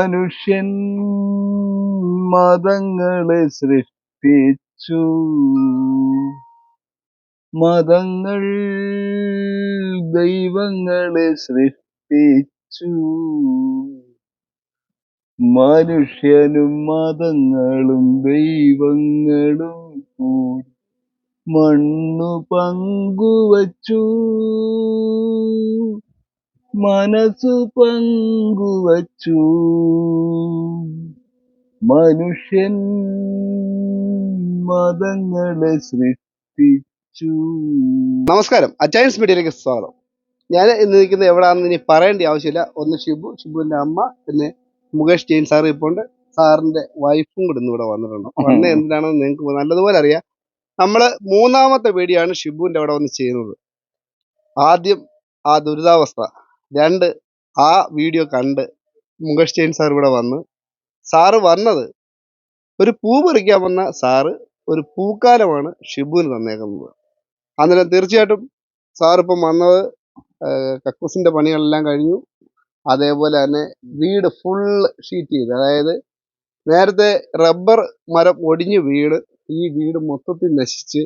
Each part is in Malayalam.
മനുഷ്യൻ മതങ്ങളെ സൃഷ്ടിച്ചു. മതങ്ങൾ ദൈവങ്ങളെ സൃഷ്ടിച്ചു. മനുഷ്യനും മതങ്ങളും ദൈവങ്ങളും കൂടി മണ്ണു പങ്കുവച്ചു. മനസ്സു പങ്കുവച്ചു. മനുഷ്യൻ മതങ്ങളെ സൃഷ്ടിച്ചു. നമസ്കാരം. അച്ചായൻസ് മീഡിയയിലേക്ക് സ്വാഗതം. ഞാൻ ഇന്ന് നിൽക്കുന്നത് എവിടെയാണെന്ന് ഇനി പറയേണ്ട ആവശ്യമില്ല. ഒന്ന് ഷിബു ഷിബുവിന്റെ അമ്മ പിന്നെ മുകേഷ് ജെയിൻ സാർ ഇപ്പോൾ ഉണ്ട് സാറിന്റെ വൈഫും കൂടെ ഇന്ന് ഇവിടെ വന്നിട്ടുണ്ട് വന്ന എന്തിനാണെന്ന് നിങ്ങൾക്ക് നല്ലതുപോലെ അറിയാം. നമ്മൾ മൂന്നാമത്തെ വീഡിയോ ആണ് ഷിബുവിന്റെ അവിടെ വന്ന് ചെയ്യുന്നത്. ആദ്യം ആ ദുരിതാവസ്ഥ. രണ്ട് ആ വീഡിയോ കണ്ട് മുകേഷ് ജെയിൻ സാർ ഇവിടെ വന്ന്. സാറ് വന്നത് ഒരു പൂ പറിക്കാൻ വന്ന സാറ് ഒരു പൂക്കാലമാണ് ഷിബുവിന് തന്നേക്കുന്നത്. അന്നേരം തീർച്ചയായിട്ടും സാറിപ്പം വന്നത് കക്കൂസിന്റെ പണികളെല്ലാം കഴിഞ്ഞു. അതേപോലെ തന്നെ വീട് ഫുൾ ഷീറ്റ് ചെയ്ത്. അതായത് നേരത്തെ റബ്ബർ മരം ഒടിഞ്ഞ് വീട് ഈ വീട് മൊത്തത്തിൽ നശിച്ച്.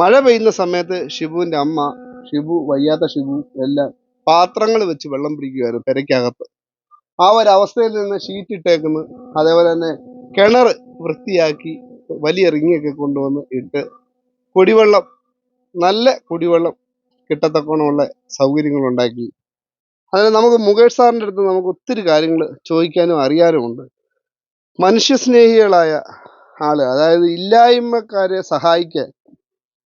മഴ പെയ്യുന്ന സമയത്ത് ഷിബുവിന്റെ അമ്മ ഷിബു വയ്യാത്ത ഷിബു എല്ലാം പാത്രങ്ങൾ വെച്ച് വെള്ളം പിടിക്കുമായിരുന്നു പെരയ്ക്കകത്ത്. ആ ഒരു അവസ്ഥയിൽ നിന്ന് ഷീറ്റ് ഇട്ടേക്കുന്നു. അതേപോലെ തന്നെ കിണർ വൃത്തിയാക്കി വലിയ റിങ്ങൊക്കെ കൊണ്ടുവന്ന് ഇട്ട് കുടിവെള്ളം നല്ല കുടിവെള്ളം കിട്ടത്തക്കോണമുള്ള സൗകര്യങ്ങൾ ഉണ്ടാക്കി. അതിന് നമുക്ക് മുകേഷ് സാറിന്റെ അടുത്ത് നമുക്ക് ഒത്തിരി കാര്യങ്ങൾ ചോദിക്കാനും അറിയാനുമുണ്ട്. മനുഷ്യസ്നേഹികളായ ആൾ അതായത് ഇല്ലായ്മക്കാരെ സഹായിക്കാൻ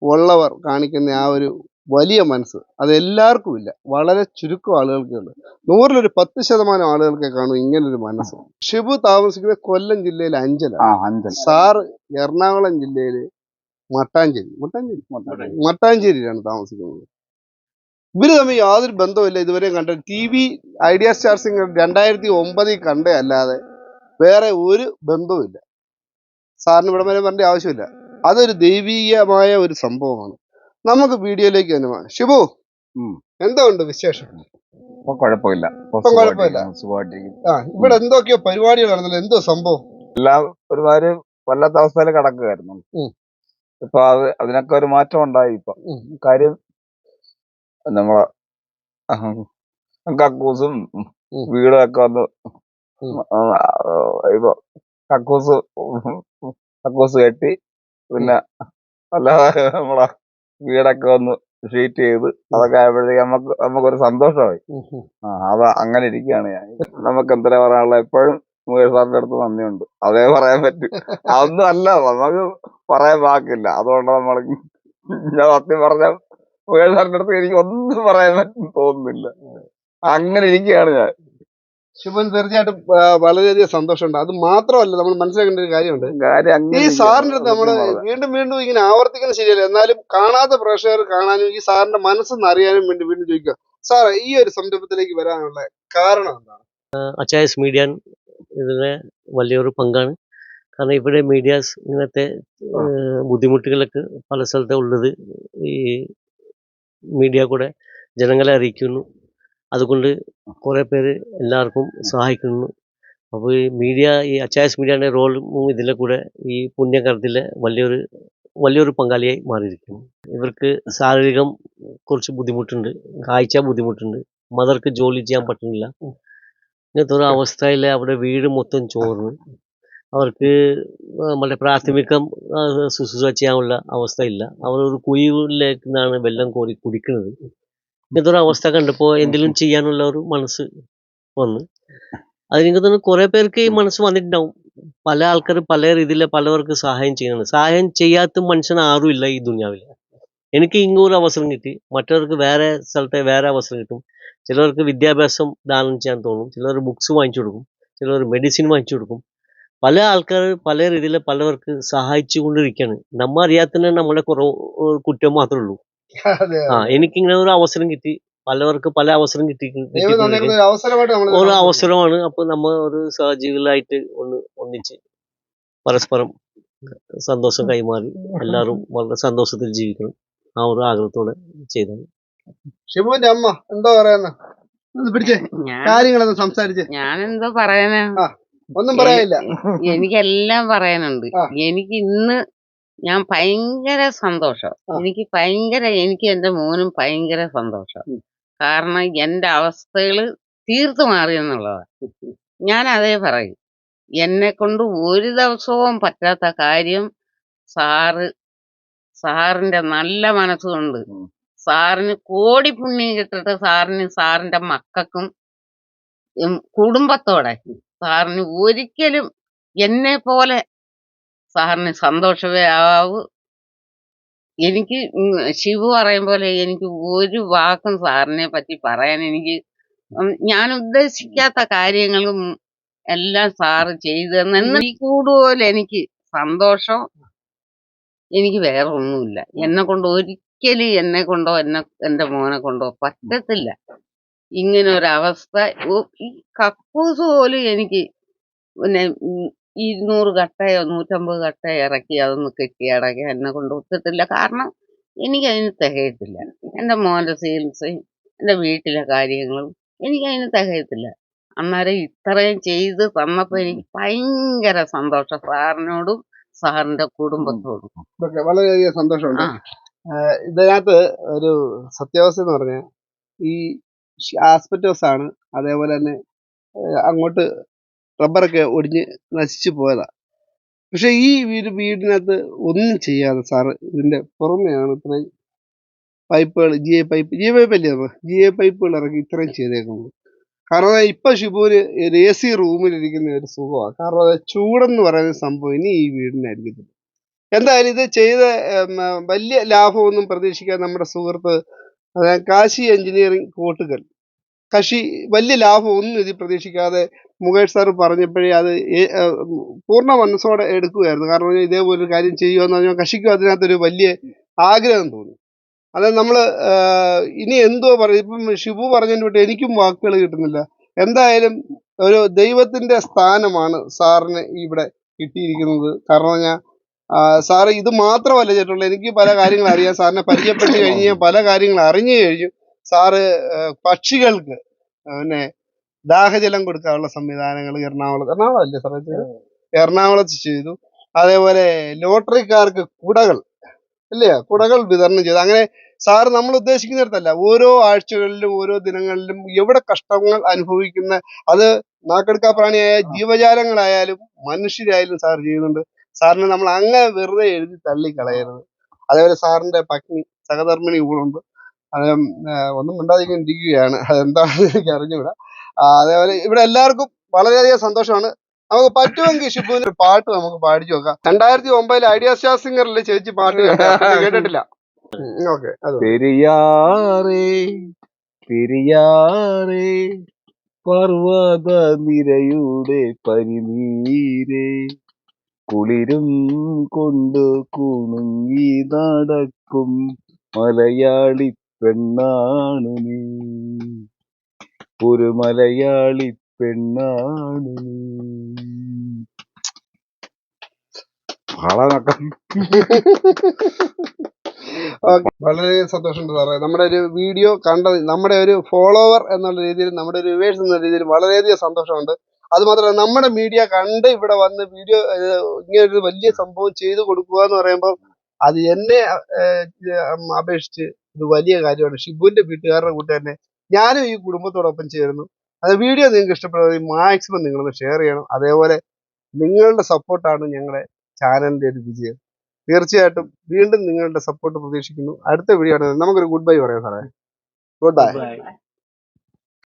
ഉള്ളവർ കാണിക്കുന്ന ആ ഒരു വലിയ മനസ്സ്. അത് എല്ലാവർക്കും ഇല്ല വളരെ ചുരുക്കം ആളുകൾക്കേ ഉള്ളൂ നൂറിലൊരു പത്ത് ശതമാനം ആളുകൾക്കേ കാണും ഇങ്ങനൊരു മനസ്സ്. ഷിബു താമസിക്കുന്ന കൊല്ലം ജില്ലയിൽ അഞ്ചല സാറ് എറണാകുളം ജില്ലയിൽ മട്ടാഞ്ചേരി. മട്ടാഞ്ചേരി. മട്ടാഞ്ചേരിയിലാണ് താമസിക്കുന്നത്. ഇവർ തമ്മിൽ യാതൊരു ബന്ധവുമില്ല. ഇതുവരെ കണ്ട T V idea star singer രണ്ടായിരത്തി ഒമ്പതിൽ കണ്ടേ അല്ലാതെ വേറെ ഒരു ബന്ധവുമില്ല. സാറിന് ഇവിടെ വരെ പറഞ്ഞ ആവശ്യമില്ല. അതൊരു ദൈവീകമായ ഒരു സംഭവമാണ്. നമുക്ക് വീഡിയോയിലേക്ക് തന്നെ വേണം ഷിബു എന്താണ്ട് എന്തോ ഉണ്ട് വിശേഷം? ഇപ്പൊ കുഴപ്പമില്ല. ഇപ്പൊ കുഴപ്പമില്ല. ആ ഇവിടെ എന്തൊക്കെയോ പരിപാടികൾ നടന്നല്ലോ? എന്തോ സംഭവം? എല്ലാം ഒരുമാതിരി വല്ലാത്ത അവസ്ഥയിൽ കടക്കുകയായിരുന്നു. ഉം. ഇപ്പൊ അത് അതിനൊക്കെ ഒരു മാറ്റം ഉണ്ടായി ഇപ്പൊ. ഉം. കാര്യം നമ്മളെ അഹം, കക്കൂസും ഉം. വീടും ഒക്കെ വന്ന് ഉം. ആ, ഇപ്പൊ കക്കൂസ് കക്കൂസ് കെട്ടി പിന്നെ അല്ലാതെ നമ്മളെ വീടൊക്കെ ഒന്ന് ഷീറ്റ് ചെയ്ത് അതൊക്കെ ആയപ്പോഴത്തേക്ക് നമുക്ക് നമുക്കൊരു സന്തോഷമായി. ആ അത് അങ്ങനെ ഇരിക്കുകയാണ് ഞാൻ. നമുക്ക് എന്താ പറയാനുള്ള എപ്പോഴും മുകേഷ് സാറിന്റെ അടുത്ത് നന്ദിയുണ്ട്. അതേ പറയാൻ പറ്റും. അതൊന്നും അല്ല നമുക്ക് പറയാൻ വാക്കില്ല. അതുകൊണ്ട് നമ്മൾ ഞാൻ സത്യം പറഞ്ഞ മുകേഷ് സാറിന്റെ അടുത്ത് എനിക്ക് ഒന്നും പറയാൻ പറ്റും തോന്നുന്നില്ല. അങ്ങനെ ഇരിക്കുകയാണ് ഞാൻ. ശുഭൻ തീർച്ചയായിട്ടും വളരെയധികം സന്തോഷമുണ്ട്. അത് മാത്രമല്ല നമ്മൾ മനസ്സിലാക്കേണ്ട ഒരു കാര്യമുണ്ട്. ഈ സാറിന്റെ അടുത്ത് നമ്മൾ വീണ്ടും വീണ്ടും ഇങ്ങനെ ആവർത്തിക്കുന്നത് ശരിയല്ല. എന്നാലും കാണാത്ത പ്രേക്ഷകർ കാണാനും ഈ സാറിന്റെ മനസ്സെന്ന് അറിയാനും വേണ്ടി വീണ്ടും ചോദിക്കുക. സാർ ഈ ഒരു സംരംഭത്തിലേക്ക് വരാനുള്ള കാരണം എന്താണ്? അച്ചായസ് മീഡിയ ഇതിന് വലിയൊരു പങ്കാണ്. കാരണം ഇവിടെ മീഡിയാസ് ഇങ്ങനത്തെ ബുദ്ധിമുട്ടുകളൊക്കെ പല സ്ഥലത്തും ഉള്ളത് ഈ മീഡിയ കൂടെ ജനങ്ങളെ അറിയിക്കുന്നു. അതുകൊണ്ട് കുറേ പേര് എല്ലാവർക്കും സഹായിക്കുന്നു. അപ്പോൾ ഈ മീഡിയ ഈ അച്ചായസ് മീഡിയയുടെ റോളും ഇതിലെ കൂടെ ഈ പുണ്യകരത്തിൽ വലിയൊരു വലിയൊരു പങ്കാളിയായി മാറിയിരിക്കുന്നു. ഇവർക്ക് ശാരീരികം കുറച്ച് ബുദ്ധിമുട്ടുണ്ട് കാഴ്ച ബുദ്ധിമുട്ടുണ്ട് മദർക്ക് ജോലി ചെയ്യാൻ പറ്റുന്നില്ല. ഇങ്ങനത്തെ ഒരു അവസ്ഥയിൽ അവിടെ വീട് മൊത്തം ചോർന്ന്. അവർക്ക് നമ്മുടെ പ്രാഥമികം ശുശ്രൂഷ ചെയ്യാനുള്ള അവസ്ഥയില്ല. അവർ ഒരു കുഴിയിലേക്ക് നിന്നാണ് വെള്ളം കോരി കുടിക്കുന്നത്. അവസ്ഥ കണ്ടപ്പോൾ എന്തെങ്കിലും ചെയ്യാനുള്ള ഒരു മനസ്സ് വന്നു. അതിനൊക്കെ തോന്നുന്നു കുറേ പേർക്ക് ഈ മനസ്സ് വന്നിട്ടുണ്ടാവും. പല ആൾക്കാർ പല രീതിയിൽ പലവർക്ക് സഹായം ചെയ്യുന്നുണ്ട്. സഹായം ചെയ്യാത്ത മനുഷ്യൻ ആരും ഇല്ല ഈ ദുനിയാവിൽ എനിക്ക് ഇങ്ങൊരു അവസരം കിട്ടി. മറ്റവർക്ക് വേറെ സ്ഥലത്തെ വേറെ അവസരം കിട്ടും. ചിലവർക്ക് വിദ്യാഭ്യാസം ദാനം ചെയ്യാൻ തോന്നും. ചിലർ ബുക്സ് വാങ്ങിച്ചു കൊടുക്കും. ചിലർ മെഡിസിൻ വാങ്ങിച്ചു കൊടുക്കും. പല ആൾക്കാർ പല രീതിയിൽ പലവർക്ക് സഹായിച്ചു കൊണ്ടിരിക്കുകയാണ് നമ്മ അറിയാത്തന്നെ നമ്മുടെ കുറവ് കുറ്റം മാത്രമേ ഉള്ളൂ. ആ എനിക്കിങ്ങനെ ഒരു അവസരം കിട്ടി. പലവർക്ക് പല അവസരം കിട്ടി ഒരു അവസരമായിട്ട് നമ്മൾ ഒരു അവസരമാണ്. അപ്പൊ നമ്മൾ ഒരു സഹജീവികളായിട്ട് ഒന്ന് ഒന്നിച്ച് പരസ്പരം സന്തോഷം കൈമാറി എല്ലാവരും വളരെ സന്തോഷത്തിൽ ജീവിക്കണം. ആ ഒരു ആഗ്രഹത്തോടെ ചെയ്തത്. ഷിബുവിന്റെ അമ്മ എന്താ പറയുന്ന? ഞാൻ കാര്യങ്ങളൊന്ന് ഞാനെന്തോ പറയാനാ ഒന്നും പറയാനില്ല. എനിക്കെല്ലാം പറയാനുണ്ട്. എനിക്ക് ഇന്ന് ഞാൻ ഭയങ്കര സന്തോഷം ആ. എനിക്ക് ഭയങ്കര എനിക്ക് എന്റെ മോനും ഭയങ്കര സന്തോഷം ഉം. കാരണം എന്റെ അവസ്ഥകൾ തീർത്തു മാറി എന്നുള്ളതാണ് ഞാൻ അതേ പറയും എന്നെ കൊണ്ട് ഒരു ദിവസവും പറ്റാത്ത കാര്യം സാറ് സാറിന്റെ നല്ല മനസ്സുകൊണ്ട് ഉം. സാറിന് കോടി പുണ്യം കിട്ടട്ടെ സാറിന് സാറിന്റെ മക്കൾക്കും ഉം, കുടുംബത്തോടെ സാറിന് ഒരിക്കലും എന്നെ പോലെ സാറിന് സന്തോഷമേ ആവൂ എനിക്ക് ശിവു പറയും പോലെ എനിക്ക് ഒരു വാക്കും സാറിനെ പറ്റി പറയാൻ എനിക്ക് ഞാൻ ഉദ്ദേശിക്കാത്ത കാര്യങ്ങളും എല്ലാം സാറ് ചെയ്തു തന്നു. ഈ കൂടുതൽ എനിക്ക് സന്തോഷം എനിക്ക് വേറെ ഒന്നുമില്ല. എന്നെ കൊണ്ട് ഒരിക്കലും എന്നെ കൊണ്ടോ എന്നെ എന്റെ മോനെ കൊണ്ടോ പറ്റത്തില്ല. ഇങ്ങനെ ഒരവസ്ഥ ഈ കക്കൂസ് പോലും എനിക്ക് പിന്നെ ഇരുന്നൂറ് കട്ടയോ നൂറ്റമ്പത് കട്ടയോ ഇറക്കി അതൊന്ന് കെട്ടി അടക്കി എന്നെ കൊണ്ട് ഒത്തിട്ടില്ല. കാരണം എനിക്കതിന് തികയത്തില്ല. എന്റെ മോന്റെ ചികിത്സയും എന്റെ വീട്ടിലെ കാര്യങ്ങളും എനിക്കതിന് തികയത്തില്ല. അന്നേരം ഇത്രയും ചെയ്ത് തന്നപ്പോൾ എനിക്ക് ഭയങ്കര സന്തോഷം. സാറിനോടും സാറിന്റെ കുടുംബത്തോടും. വളരെയധികം സന്തോഷമുണ്ട്. ഇതിനകത്ത് ഒരു സത്യാവസ്ഥ എന്ന് പറഞ്ഞാൽ ഈ ആസ്പെറ്റോസ് ആണ് അതേപോലെ തന്നെ അങ്ങോട്ട് റബ്ബറൊക്കെ ഒടിഞ്ഞ് നശിച്ചു പോയതാ. പക്ഷെ ഈ വീട് വീടിനകത്ത് ഒന്നും ചെയ്യാതെ സാറ് ഇതിന്റെ പുറമെയാണ് ഇത്രയും പൈപ്പുകൾ G A pipe G A pipe അല്ലേ ജി എ പൈപ്പുകൾ ഇറക്കി ഇത്രയും ചെയ്തേക്കുന്നത്. കാരണം ഇപ്പം ഷിബുവിന് ഒരു എ സി റൂമിലിരിക്കുന്ന ഒരു സുഖമാണ് കാരണം ചൂടെന്ന് പറയുന്ന സംഭവം ഇനി ഈ വീടിനായിരിക്കത്തില്ല. എന്തായാലും ഇത് ചെയ്ത വലിയ ലാഭമൊന്നും പ്രതീക്ഷിക്കാൻ നമ്മുടെ സുഹൃത്ത് കാശി എഞ്ചിനീയറിംഗ് കോട്ടുകൾ. കശി വലിയ ലാഭമൊന്നും ഇത് പ്രതീക്ഷിക്കാതെ മുകേഷ് സാർ പറഞ്ഞപ്പോഴേ അത് പൂർണ മനസ്സോടെ എടുക്കുകയായിരുന്നു. കാരണം പറഞ്ഞാൽ ഇതേപോലെ ഒരു കാര്യം ചെയ്യുമെന്ന് പറഞ്ഞാൽ കഷിക്കും അതിനകത്തൊരു വലിയ ആഗ്രഹം തോന്നി. അത് നമ്മൾ ഇനി എന്തോ പറയും. ഇപ്പം ഷിബു പറഞ്ഞതിന് വിട്ട് എനിക്കും വാക്കുകൾ കിട്ടുന്നില്ല. എന്തായാലും ഒരു ദൈവത്തിന്റെ സ്ഥാനമാണ് സാറിന് ഇവിടെ കിട്ടിയിരിക്കുന്നത്. കാരണം പറഞ്ഞാൽ സാറ് ഇത് മാത്രമല്ല ചേട്ടുള്ളൂ എനിക്ക് പല കാര്യങ്ങൾ അറിയാം. സാറിനെ പരിചയപ്പെട്ട് കഴിഞ്ഞ് പല കാര്യങ്ങൾ അറിഞ്ഞു കഴിഞ്ഞു. സാറ് പക്ഷികൾക്ക് പിന്നെ ദാഹജലം കൊടുക്കാനുള്ള സംവിധാനങ്ങൾ എറണാകുളത്ത് എറണാകുളം അല്ലേ സാറേ? എറണാകുളത്ത് ചെയ്തു. അതേപോലെ ലോട്ടറിക്കാർക്ക് കുടകൾ അല്ലേ കുടകൾ വിതരണം ചെയ്തു. അങ്ങനെ സാർ നമ്മൾ ഉദ്ദേശിക്കുന്നിടത്തല്ല. ഓരോ ആഴ്ചകളിലും ഓരോ ദിനങ്ങളിലും എവിടെ കഷ്ടങ്ങൾ അനുഭവിക്കുന്ന അത് നാക്കെടുക്കാ പ്രാണിയായ ജീവജാലങ്ങളായാലും മനുഷ്യരായാലും സാർ ചെയ്യുന്നുണ്ട്. സാറിന് നമ്മൾ അങ്ങനെ വെറുതെ എഴുതി തള്ളിക്കളയരുത്. അതേപോലെ സാറിന്റെ പത്നി സഹധർമ്മിണി കൂടുണ്ട് അത് ഒന്നും മിണ്ടാതിരിക്കാൻ ഇരിക്കുകയാണ്. അതെന്താണെന്ന് എനിക്ക് അറിഞ്ഞുകൂടാ. അതേപോലെ ഇവിടെ എല്ലാവർക്കും വളരെയധികം സന്തോഷമാണ്. നമുക്ക് പറ്റുമെങ്കിൽ ഷിബുവിന് പാട്ട് നമുക്ക് പാടിച്ചു നോക്കാം. രണ്ടായിരത്തി ഒമ്പതിൽ ഐഡിയ സ്റ്റാർ സിംഗറിൽ ചേച്ചി പാട്ട് കേട്ടിട്ടില്ല. ഓക്കെ പർവത നിരയുടെ പരിനീരേ കുളിരും കൊണ്ട് കുണുങ്ങി നടക്കും മലയാളി പെണ്ണാണു നീ ഒരു മലയാളി പെണ്ണാണു. വളരെ സന്തോഷമുണ്ട് സാറേ. നമ്മുടെ ഒരു വീഡിയോ കണ്ടത് നമ്മുടെ ഒരു ഫോളോവർ എന്നുള്ള രീതിയിൽ നമ്മുടെ ഒരു വ്യൂവേഴ്സ് എന്ന രീതിയിൽ വളരെയധികം സന്തോഷമുണ്ട്. അത് മാത്രമല്ല നമ്മുടെ മീഡിയ കണ്ട് ഇവിടെ വന്ന് വീഡിയോ ഇങ്ങനൊരു വലിയ സംഭവം ചെയ്തു കൊടുക്കുക എന്ന് പറയുമ്പോൾ അത് എന്നെ അപേക്ഷിച്ച് ഇത് വലിയ കാര്യമാണ്. ഷിബുവിന്റെ വീട്ടുകാരുടെ കൂട്ട് തന്നെ ഞാനും ഈ കുടുംബത്തോടൊപ്പം ചേരുന്നു. അത് വീഡിയോ നിങ്ങൾക്ക് ഇഷ്ടപ്പെടുന്നത് മാക്സിമം നിങ്ങളൊന്ന് ഷെയർ ചെയ്യണം. അതേപോലെ നിങ്ങളുടെ സപ്പോർട്ടാണ് ഞങ്ങളുടെ ചാനലിന്റെ ഒരു വിജയം. തീർച്ചയായിട്ടും വീണ്ടും നിങ്ങളുടെ സപ്പോർട്ട് പ്രതീക്ഷിക്കുന്നു. അടുത്ത വീഡിയോ ആണ് നമുക്കൊരു ഗുഡ് ബൈ പറയാം സാറേ. Good bye.